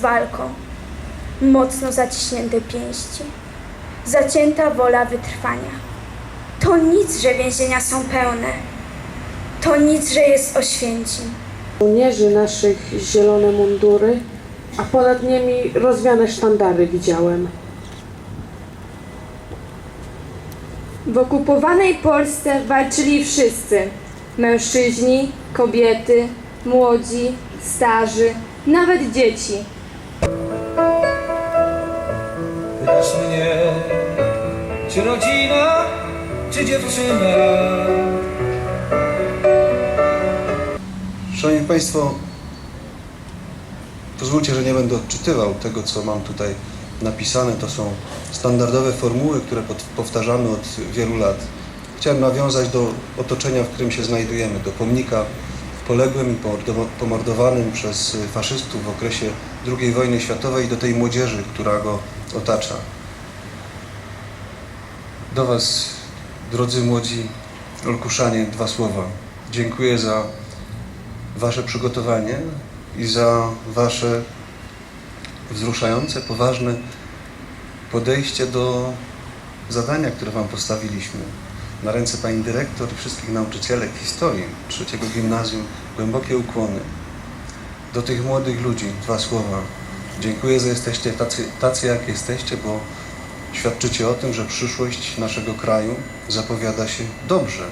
walką, mocno zaciśnięte pięści, zacięta wola wytrwania. To nic, że więzienia są pełne. To nic, że jest Oświęcim. Żołnierzy naszych zielone mundury, a ponad nimi rozwiane sztandary widziałem. W okupowanej Polsce walczyli wszyscy: mężczyźni, kobiety, młodzi, starzy, nawet dzieci. Pytasz mnie, czy rodzina, czy dziewczyna? Szanowni Państwo, pozwólcie, że nie będę odczytywał tego, co mam tutaj napisane. To są standardowe formuły, które powtarzamy od wielu lat. Chciałem nawiązać do otoczenia, w którym się znajdujemy, do pomnika poległym i pomordowa- pomordowanym przez faszystów w okresie II wojny światowej do tej młodzieży, która go otacza. Do Was, drodzy młodzi Olkuszanie, dwa słowa. Dziękuję za Wasze przygotowanie i za Wasze wzruszające, poważne podejście do zadania, które Wam postawiliśmy. Na ręce Pani Dyrektor i wszystkich nauczycielek historii trzeciego gimnazjum głębokie ukłony. Do tych młodych ludzi dwa słowa. Dziękuję, że jesteście tacy, tacy jak jesteście, bo świadczycie o tym, że przyszłość naszego kraju zapowiada się dobrze.